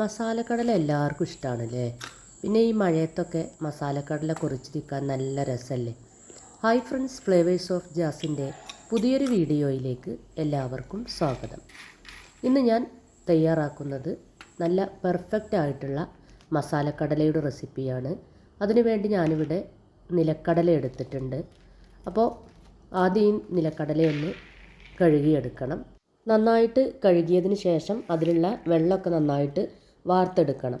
മസാലക്കടല എല്ലാവർക്കും ഇഷ്ടമാണല്ലേ പിന്നെ ഈ മഴയത്തൊക്കെ മസാലക്കടല കുറിച്ച് നല്ല രസമല്ലേ ഹായ് ഫ്രണ്ട്സ് ഫ്ലേവേഴ്സ് ഓഫ് ജാസിന്റെ പുതിയൊരു വീഡിയോയിലേക്ക് എല്ലാവർക്കും സ്വാഗതം. ഇന്ന് ഞാൻ തയ്യാറാക്കുന്നത് നല്ല പെർഫെക്റ്റ് ആയിട്ടുള്ള മസാലക്കടലയുടെ റെസിപ്പിയാണ് അതിനുവേണ്ടി ഞാനിവിടെ നിലക്കടല എടുത്തിട്ടുണ്ട്. അപ്പോൾ ആദ്യം നിലക്കടലയൊന്ന് കഴുകിയെടുക്കണം. നന്നായിട്ട് കഴുകിയതിന് ശേഷം അതിലുള്ള വെള്ളമൊക്കെ നന്നായിട്ട് വാർത്തെടുക്കണം.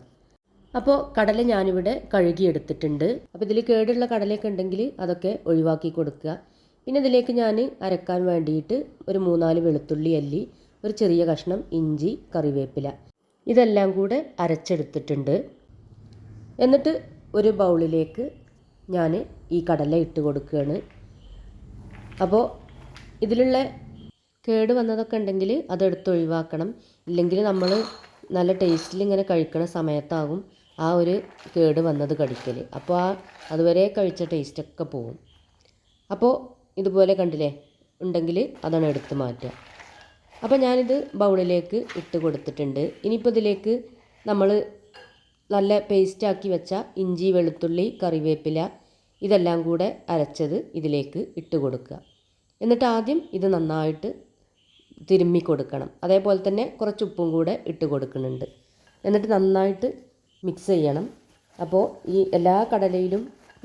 അപ്പോൾ കടല ഞാനിവിടെ കഴുകിയെടുത്തിട്ടുണ്ട്. അപ്പോൾ ഇതിൽ കേടുള്ള കടലയൊക്കെ ഉണ്ടെങ്കിൽ അതൊക്കെ ഒഴിവാക്കി കൊടുക്കുക. പിന്നെ ഇതിലേക്ക് ഞാൻ അരക്കാൻ വേണ്ടിയിട്ട് ഒരു മൂന്നാൽ വെളുത്തുള്ളി അല്ലി ഒരു ചെറിയ കഷ്ണം ഇഞ്ചി കറിവേപ്പില. ഇതെല്ലാം കൂടെ അരച്ചെടുത്തിട്ടുണ്ട്. എന്നിട്ട് ഒരു ബൗളിലേക്ക് ഞാൻ ഈ കടല ഇട്ട് കൊടുക്കുകയാണ്. അപ്പോൾ ഇതിലുള്ള കേട് വന്നതൊക്കെ ഉണ്ടെങ്കിൽ അതെടുത്ത് ഒഴിവാക്കണം. ഇല്ലെങ്കിൽ നമ്മൾ നല്ല ടേസ്റ്റിൽ ഇങ്ങനെ കഴിക്കണ സമയത്താകും ആ ഒരു കേട് വന്നത് കടിക്കൽ അപ്പോൾ ആ അതുവരെ കഴിച്ച ടേസ്റ്റൊക്കെ പോവും. അപ്പോൾ ഇതുപോലെ കണ്ടില്ലേ? ഉണ്ടെങ്കിൽ അതാണ് എടുത്ത് മാറ്റുക. അപ്പോൾ ഞാനിത് ബൗളിലേക്ക് ഇട്ട് കൊടുത്തിട്ടുണ്ട്. ഇനിയിപ്പോൾ ഇതിലേക്ക് നമ്മൾ നല്ല പേസ്റ്റാക്കി വെച്ച ഇഞ്ചി വെളുത്തുള്ളി കറിവേപ്പില ഇതെല്ലാം കൂടെ അരച്ചത് ഇതിലേക്ക് ഇട്ട് കൊടുക്കുക. എന്നിട്ട് ആദ്യം ഇത് നന്നായിട്ട് തിരുമ്മി കൊടുക്കണം. അതേപോലെ തന്നെ കുറച്ച് ഉപ്പും കൂടെ ഇട്ട് കൊടുക്കുന്നുണ്ട്. എന്നിട്ട് നന്നായിട്ട് മിക്സ് ചെയ്യണം. അപ്പോൾ ഈ എല്ലാ കടലയിലും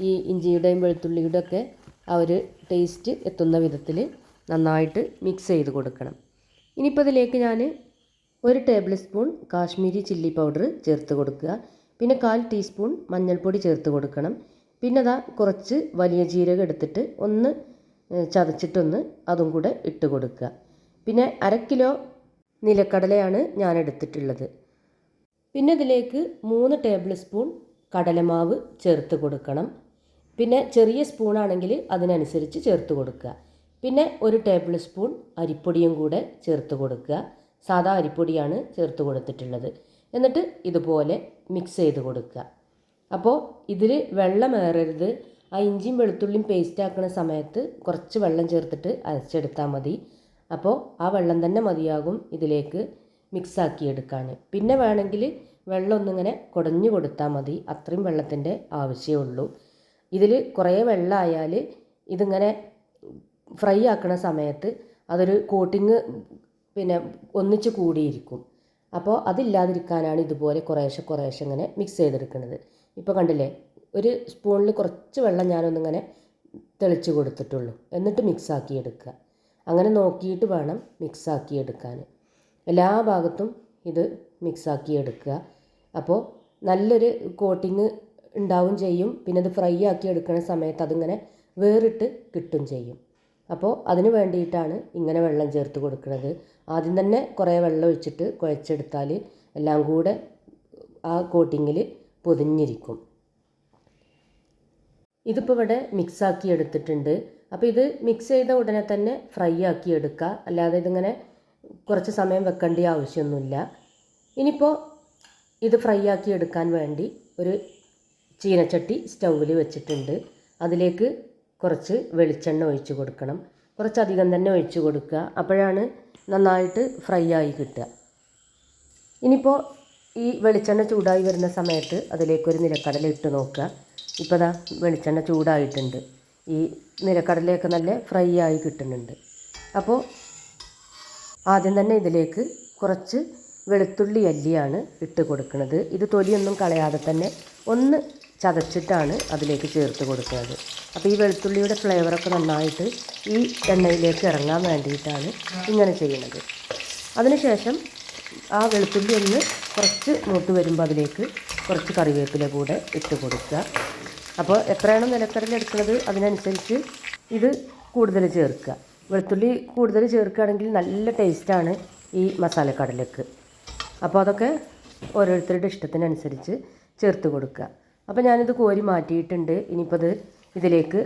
ഈ ഇഞ്ചിയുടെയും വെളുത്തുള്ളിയുടെ ഒക്കെ ആ ഒരു ടേസ്റ്റ് എത്തുന്ന വിധത്തിൽ നന്നായിട്ട് മിക്സ് ചെയ്ത് കൊടുക്കണം. ഇനിയിപ്പോൾ ഇതിലേക്ക് ഞാൻ ഒരു tablespoon Kashmiri chilli powder ചേർത്ത് കൊടുക്കുക. പിന്നെ കാൽ ടീസ്പൂൺ മഞ്ഞൾപ്പൊടി ചേർത്ത് കൊടുക്കണം. പിന്നെ അതാ കുറച്ച് വലിയ ജീരകം എടുത്തിട്ട് ഒന്ന് ചതച്ചിട്ടൊന്ന് അതും കൂടെ ഇട്ട് കൊടുക്കുക. പിന്നെ അര കിലോ നിലക്കടലയാണ് ഞാൻ എടുത്തിട്ടുള്ളത്. പിന്നെ ഇതിലേക്ക് മൂന്ന് ടേബിൾ സ്പൂൺ കടലമാവ് ചേർത്ത് കൊടുക്കണം. പിന്നെ ചെറിയ സ്പൂണാണെങ്കിൽ അതിനനുസരിച്ച് ചേർത്ത് കൊടുക്കുക. പിന്നെ ഒരു ടേബിൾ സ്പൂൺ അരിപ്പൊടിയും കൂടെ ചേർത്ത് കൊടുക്കുക. സാധാ അരിപ്പൊടിയാണ് ചേർത്ത് കൊടുത്തിട്ടുള്ളത്. എന്നിട്ട് ഇതുപോലെ മിക്സ് ചെയ്ത് കൊടുക്കുക. അപ്പോൾ ഇതിൽ വെള്ളമേറരുത് ആ ഇഞ്ചിയും വെളുത്തുള്ളിയും പേസ്റ്റ് ആക്കുന്ന സമയത്ത് കുറച്ച് വെള്ളം ചേർത്തിട്ട് അരച്ചെടുത്താൽ മതി. അപ്പോൾ ആ വെള്ളം തന്നെ മതിയാകും ഇതിലേക്ക് മിക്സാക്കി എടുക്കാൻ പിന്നെ വേണമെങ്കിൽ വെള്ളം ഒന്നിങ്ങനെ കുടഞ്ഞു കൊടുത്താൽ മതി. അത്രയും വെള്ളത്തിന്റെ ആവശ്യമുള്ളൂ ഇതിൽ കുറേ വെള്ളമായാൽ ഇതിങ്ങനെ ഫ്രൈ ആക്കുന്ന സമയത്ത് അതൊരു കോട്ടിങ് പിന്നെ ഒന്നിച്ച് കൂടിയിരിക്കും. അപ്പോൾ അതില്ലാതിരിക്കാനാണ് ഇതുപോലെ കുറേശ്ശെ കുറേശ്ശെ ഇങ്ങനെ മിക്സ് ചെയ്തെടുക്കുന്നത് ഇപ്പോൾ കണ്ടില്ലേ ഒരു സ്പൂണിൽ കുറച്ച് വെള്ളം ഞാനൊന്നിങ്ങനെ തെളിച്ച് കൊടുത്തിട്ടുള്ളൂ. എന്നിട്ട് മിക്സാക്കി എടുക്കുക അങ്ങനെ നോക്കിയിട്ട് വേണം മിക്സാക്കി എടുക്കാൻ എല്ലാ ഭാഗത്തും ഇത് മിക്സാക്കി എടുക്കുക അപ്പോൾ നല്ലൊരു കോട്ടിങ് ഉണ്ടാവും ചെയ്യും. പിന്നെ അത് ഫ്രൈ ആക്കി എടുക്കുന്ന സമയത്ത് അതിങ്ങനെ വേറിട്ട് കിട്ടും ചെയ്യും. അപ്പോൾ അതിന് വേണ്ടിയിട്ടാണ് ഇങ്ങനെ വെള്ളം ചേർത്ത് കൊടുക്കുന്നത് ആദ്യം തന്നെ കുറേ വെള്ളം ഒഴിച്ചിട്ട് കുഴച്ചെടുത്താൽ എല്ലാം കൂടെ ആ കോട്ടിങ്ങിൽ പൊതിഞ്ഞിരിക്കും. ഇതിപ്പോൾ ഇവിടെ മിക്സാക്കി എടുത്തിട്ടുണ്ട് അപ്പോൾ ഇത് മിക്സ് ചെയ്ത ഉടനെ തന്നെ ഫ്രൈ ആക്കി എടുക്കുക. അല്ലാതെ ഇതിങ്ങനെ കുറച്ച് സമയം വെക്കേണ്ട ആവശ്യമൊന്നുമില്ല. ഇനിയിപ്പോൾ ഇത് ഫ്രൈ ആക്കി എടുക്കാൻ വേണ്ടി ഒരു ചീനച്ചട്ടി സ്റ്റൗവിൽ വെച്ചിട്ടുണ്ട്. അതിലേക്ക് കുറച്ച് വെളിച്ചെണ്ണ ഒഴിച്ച് കൊടുക്കണം. കുറച്ചധികം തന്നെ ഒഴിച്ച് കൊടുക്കുക. അപ്പോഴാണ് നന്നായിട്ട് ഫ്രൈ ആയി കിട്ടുക. ഇനിയിപ്പോൾ ഈ വെളിച്ചെണ്ണ ചൂടായി വരുന്ന സമയത്ത് അതിലേക്കൊരു നിലക്കടല ഇട്ട് നോക്കുക. ഇപ്പോൾ ദാ വെളിച്ചെണ്ണ ചൂടായിട്ടുണ്ട്. ഈ നിലക്കടലയൊക്കെ നല്ല ഫ്രൈ ആയി കിട്ടുന്നുണ്ട്. അപ്പോൾ ആദ്യം തന്നെ ഇതിലേക്ക് കുറച്ച് വെളുത്തുള്ളി അല്ലിയാണ് ഇട്ട് കൊടുക്കുന്നത്. ഇത് തൊലിയൊന്നും കളയാതെ തന്നെ ഒന്ന് ചതച്ചിട്ടാണ് അതിലേക്ക് ചേർത്ത് കൊടുക്കുന്നത്. അപ്പോൾ ഈ വെളുത്തുള്ളിയുടെ ഫ്ലേവറൊക്കെ നന്നായിട്ട് ഈ എണ്ണയിലേക്ക് ഇറങ്ങാൻ വേണ്ടിയിട്ടാണ് ഇങ്ങനെ ചെയ്യുന്നത്. അതിനുശേഷം ആ വെളുത്തുള്ളി ഒന്ന് കുറച്ച് മൂത്ത് വരുമ്പോൾ അതിലേക്ക് കുറച്ച് കറിവേപ്പില കൂടെ ഇട്ട് കൊടുക്കുക. അപ്പോൾ എത്രയാണോ നിലക്കടല എടുക്കുന്നത് അതിനനുസരിച്ച് ഇത് കൂടുതൽ ചേർക്കുക. വെളുത്തുള്ളി കൂടുതൽ ചേർക്കുകയാണെങ്കിൽ നല്ല ടേസ്റ്റാണ് ഈ മസാലക്കടലക്ക്. അപ്പോൾ അതൊക്കെ ഓരോരുത്തരുടെ ഇഷ്ടത്തിനനുസരിച്ച് ചേർത്ത് കൊടുക്കുക. അപ്പോൾ ഞാനിത് കോരി മാറ്റിയിട്ടുണ്ട്. ഇനിയിപ്പോൾ ഇത് ഇതിലേക്ക്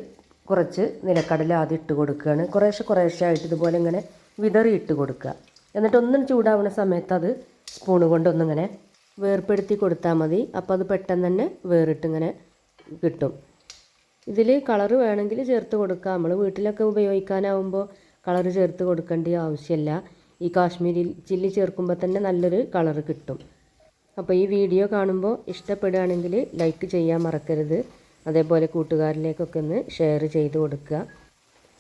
കുറച്ച് നിലക്കടല ആദ്യം ഇട്ട് കൊടുക്കുകയാണ്. കുറേശ്ശെ കുറേശ്ശെ ആയിട്ട് ഇതുപോലെ ഇങ്ങനെ വിതറി ഇട്ട് കൊടുക്കുക. എന്നിട്ട് ഒന്നും ചൂടാവുന്ന സമയത്ത് അത് സ്പൂണ് കൊണ്ടൊന്നിങ്ങനെ വേർപ്പെടുത്തി കൊടുത്താൽ മതി. അപ്പോൾ അത് പെട്ടെന്ന് തന്നെ വേറിട്ട് ഇങ്ങനെ കിട്ടും. ഇതിൽ കളർ വേണമെങ്കിൽ ചേർത്ത് കൊടുക്കുക നമ്മൾ വീട്ടിലൊക്കെ ഉപയോഗിക്കാനാവുമ്പോൾ കളർ ചേർത്ത് കൊടുക്കേണ്ട ആവശ്യമില്ല ഈ കാശ്മീരി ചില്ലി ചേർക്കുമ്പോൾ തന്നെ നല്ലൊരു കളർ കിട്ടും. അപ്പോൾ ഈ വീഡിയോ കാണുമ്പോൾ ഇഷ്ടപ്പെടുകയാണെങ്കിൽ ലൈക്ക് ചെയ്യാൻ മറക്കരുത്. അതേപോലെ കൂട്ടുകാരിലേക്കൊക്കെ ഒന്ന് ഷെയർ ചെയ്ത് കൊടുക്കുക.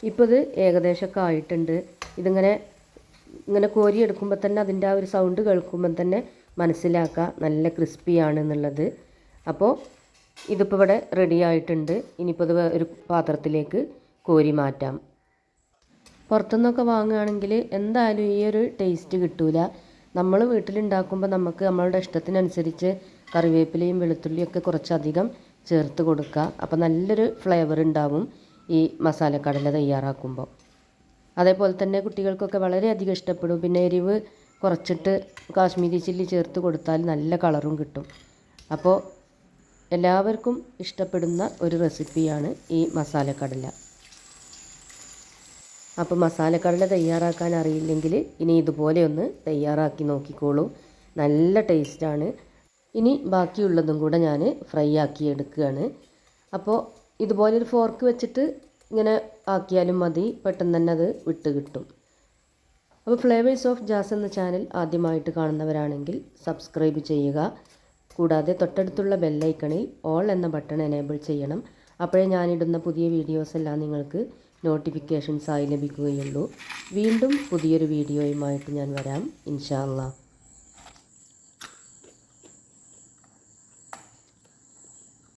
ഇപ്പോൾ ഇത് ഏകദേശമൊക്കെ ആയിട്ടുണ്ട്. ഇതിങ്ങനെ ഇങ്ങനെ കോരി എടുക്കുമ്പോൾ തന്നെ അതിന്റെ ആ ഒരു സൗണ്ട് കേൾക്കുമ്പോൾ തന്നെ മനസ്സിലാക്കുക. നല്ല ക്രിസ്പിയാണ് എന്നുള്ളത്. അപ്പോൾ ഇതിപ്പോൾ ഇവിടെ റെഡി ആയിട്ടുണ്ട്. ഇനിയിപ്പോൾ ഇത് ഒരു പാത്രത്തിലേക്ക് കോരി മാറ്റാം. പുറത്തുനിന്നൊക്കെ വാങ്ങുകയാണെങ്കിൽ എന്തായാലും ഈ ഒരു ടേസ്റ്റ് കിട്ടൂല. നമ്മൾ വീട്ടിലുണ്ടാക്കുമ്പോൾ നമുക്ക് നമ്മളുടെ ഇഷ്ടത്തിനനുസരിച്ച് കറിവേപ്പിലയും വെളുത്തുള്ളിയും ഒക്കെ കുറച്ചധികം ചേർത്ത് കൊടുക്കുക. അപ്പോൾ നല്ലൊരു ഫ്ലേവർ ഉണ്ടാവും ഈ മസാലക്കടല തയ്യാറാക്കുമ്പോൾ. അതേപോലെ തന്നെ കുട്ടികൾക്കൊക്കെ വളരെയധികം ഇഷ്ടപ്പെടും. പിന്നെ എരിവ് കുറച്ചിട്ട് കാശ്മീരി ചില്ലി ചേർത്ത് കൊടുത്താൽ നല്ല കളറും കിട്ടും. അപ്പോൾ എല്ലാവർക്കും ഇഷ്ടപ്പെടുന്ന ഒരു റെസിപ്പിയാണ് ഈ മസാലക്കടല. അപ്പോൾ മസാലക്കടല തയ്യാറാക്കാൻ അറിയില്ലെങ്കിൽ ഇനി ഇതുപോലെ ഒന്ന് തയ്യാറാക്കി നോക്കിക്കോളൂ. നല്ല ടേസ്റ്റാണ്. ഇനി ബാക്കിയുള്ളതും കൂടെ ഞാൻ ഫ്രൈ ആക്കി എടുക്കുകയാണ്. അപ്പോൾ ഇതുപോലെ ഒരു ഫോർക്ക് വെച്ചിട്ട് ഇങ്ങനെ ആക്കിയാലും മതി. പെട്ടെന്ന് തന്നെ അത് വിട്ട് കിട്ടും. അപ്പോൾ ഫ്ലേവേഴ്സ് ഓഫ് ജാസ് എന്ന ചാനൽ ആദ്യമായിട്ട് കാണുന്നവരാണെങ്കിൽ സബ്സ്ക്രൈബ് ചെയ്യുക. കൂടാതെ തൊട്ടടുത്തുള്ള ബെല്ലൈക്കണിൽ ഓൾ എന്ന ബട്ടൺ എനേബിൾ ചെയ്യണം. അപ്പോഴേ ഞാനിടുന്ന പുതിയ വീഡിയോസ് എല്ലാം നിങ്ങൾക്ക് നോട്ടിഫിക്കേഷൻസായി ലഭിക്കുകയുള്ളൂ. വീണ്ടും പുതിയൊരു വീഡിയോയുമായിട്ട് ഞാൻ വരാം. ഇൻഷാ അള്ളാഹ്